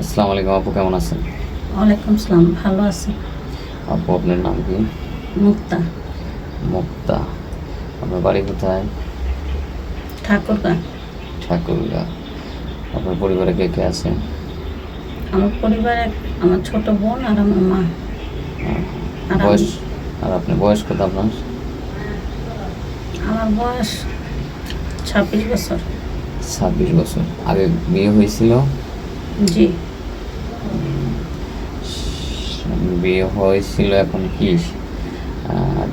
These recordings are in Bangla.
আসসালামু আলাইকুম আপু কেমন আছেন? ওয়ালাইকুম সালাম ভালো আছি। আপু আপনার নাম কি? মুক্তা। মুক্তা। আপনার বাড়ি কোথায়? ঠাকুরগা। ঠাকুরগা। আপনার পরিবারে কে কে আছে? আমার পরিবারে আমার ছোট বোন আর আমার মা। আর বয়স আর আপনি বয়স কত আপনার? আমার বয়স ছাব্বিশ বছর। ছাব্বিশ বছর। আগে বিয়ে হয়েছিল? জি। বিয়ে হয়েছিল এখন কি?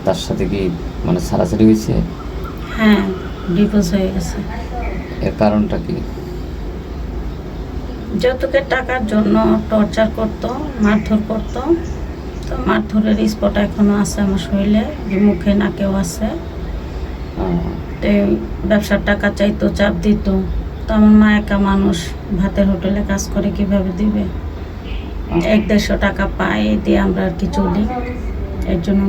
তার সাথে কি মানে ছাড়াছাড়ি হয়েছে? হ্যাঁ ডিভোর্স হয়ে গেছে। এর কারণটা কি? যৌতুকের টাকার জন্য টর্চার করতো মারধর করতো। তো মারধরের স্পট এখনও আছে আমার শরীরে যে মুখে নাকেও আছে। তো ব্যবসার টাকা চাইতো চাপ দিত। তো আমার মা একা মানুষ ভাতের হোটেলে কাজ করে কীভাবে দিবে? এক দেড়শো টাকা পাই দিয়ে আমরা আর কি চলি। এর জন্য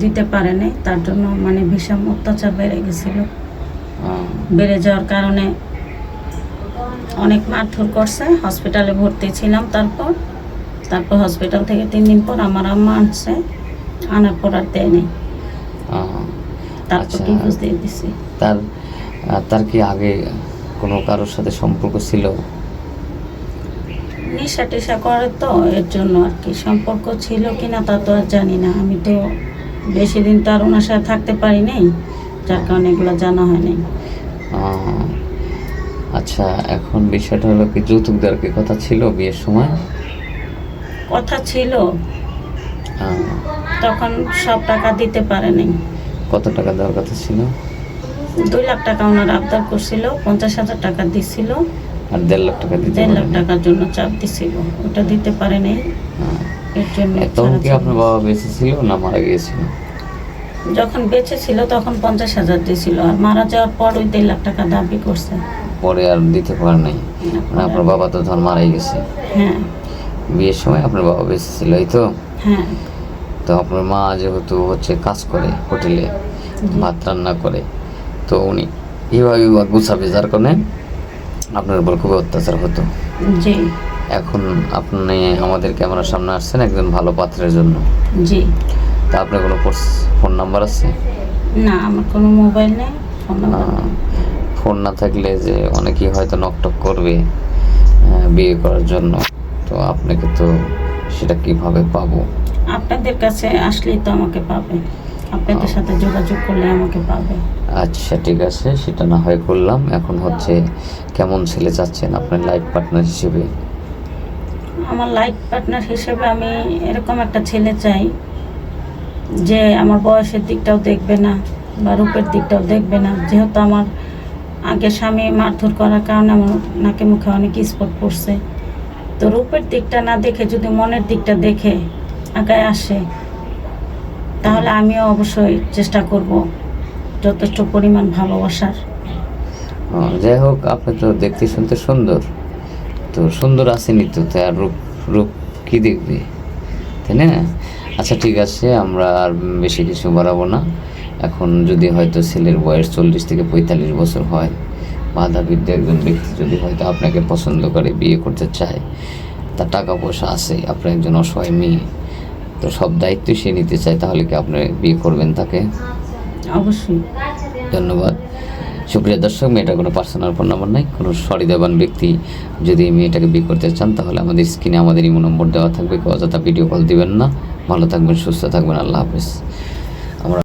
দিতে পারে নাই তার জন্য মানে ভীষণ অত্যাচার বেড়ে গেছিল। বেড়ে যাওয়ার কারণে অনেক মারধর করছে। হসপিটালে ভর্তি ছিলাম তারপর। তারপর হসপিটাল থেকে তিন দিন পর আমার আম্মা আনছে আনার পর আর দেয়নি আহ, তারপর আচ্ছা। ডিভোর্স দিয়ে দিছি। তার তার কি আগে কোনো কারোর সাথে সম্পর্ক ছিল? নেশা টেশা করে তো এর জন্য আর কি সম্পর্ক ছিল কিনা তা তো আর জানি না। আমি তো বেশি দিন তো আর ওনার সাথে থাকতে পারি নাই যার কারণে এগুলো জানা হয়নি আচ্ছা এখন বিষয়টা হলো কি যৌতুক দেওয়ার কি কথা ছিল বিয়ের সময়? কথা ছিল। তখন সব টাকা দিতে পারে নাই। কত টাকা দেওয়ার কথা ছিল? দুই লাখ টাকা ওনার আবদার করছিল পঞ্চাশ হাজার টাকা দিছিল। আর দেড় লাখ টাকা দিতে দেড় লাখ টাকার জন্য চাপ দিছিল। ওটা দিতে পারে নাই এর জন্য তখন কি আপনার বাবা বেঁচে ছিল না মারা গিয়েছিল? যখন বেঁচে ছিল তখন পঞ্চাশ হাজার দিছিল। আর মারা যাওয়ার পর ওই দেড় লাখ টাকা দাবি করছে। পরে আর দিতে পারে নাই। মানে আপনার বাবা তো ধর মারাই গেছে। হ্যাঁ। বিয়ের সময় আপনার বাবা বেঁচে ছিল এই তো? হ্যাঁ। তো আপনার মা যেহেতু হচ্ছে কাজ করে হোটেলে ভাত রান্না করে তো উনি এইভাবে গুছাবে যার কারণে আপনার উপর খুব অত্যাচার হতো। জি। এখন আপনি আমাদের ক্যামেরার সামনে আসছেন একজন ভালো পাত্রের জন্য। জি। তা আপনার কোনো ফোন নাম্বার আছে? না আমার কোনো মোবাইল নেই ফোন নাম্বার ফোন না থাকলে যে অনেকেই হয়তো নকটক করবে বিয়ে করার জন্য। তো আপনাকে তো সেটা কীভাবে পাবো? আপনাদের কাছে আসলেই তো আমাকে পাবে। আপনাদের সাথে যোগাযোগ করলে আমাকে পাবে। আচ্ছা ঠিক আছে। সেটা না হয় করলাম। এখন হচ্ছে কেমন ছেলে চাচ্ছেন আপনার লাইফ পার্টনার হিসেবে? আমার লাইফ পার্টনার হিসেবে আমি এরকম একটা ছেলে চাই যে আমার বয়সের দিকটাও দেখবে না বা রূপের দিকটাও দেখবে না। যেহেতু আমার আগে স্বামী মারধর করার কারণে আমার নাকে মুখে অনেক স্পট পড়ছে। তো রূপের দিকটা না দেখে যদি মনের দিকটা দেখে, আগায় আসে, তাহলে আমিও অবশ্যই চেষ্টা করব। যথেষ্ট পরিমাণ ভালোবাসার। যাই হোক, আপনি তো দেখতে শুনতে সুন্দর। তো সুন্দর আসেনি তো তাই আর রূপ রূপ কি দেখবে? তাই না? আচ্ছা ঠিক আছে, আমরা আর বেশি কিছু বাড়াবো না। এখন যদি হয়তো ছেলের বয়স চল্লিশ থেকে পঁয়তাল্লিশ বছর হয় বাধাবিদ্য একজন ব্যক্তি যদি হয়তো আপনাকে পছন্দ করে, বিয়ে করতে চায় তার টাকা পয়সা আছে আপনার একজন অসহায় মেয়ে, তো সব দায়িত্ব সে নিতে চায়, তাহলে কি আপনি বিয়ে করবেন তাকে? অবশ্যই। ধন্যবাদ। সুপ্রিয় দর্শক, মেয়েটার কোনো পার্সোনাল ফোন নম্বর নাই, কোনো সরিদেবান ব্যক্তি যদি মেয়েটাকে বিয়ে করতে চান, তাহলে আমাদের স্ক্রিনে আমাদের ইমো নম্বর দেওয়া থাকবে। অযথা ভিডিও কল দিবেন না। ভালো থাকবেন, সুস্থ থাকবেন। আল্লাহ হাফেজ।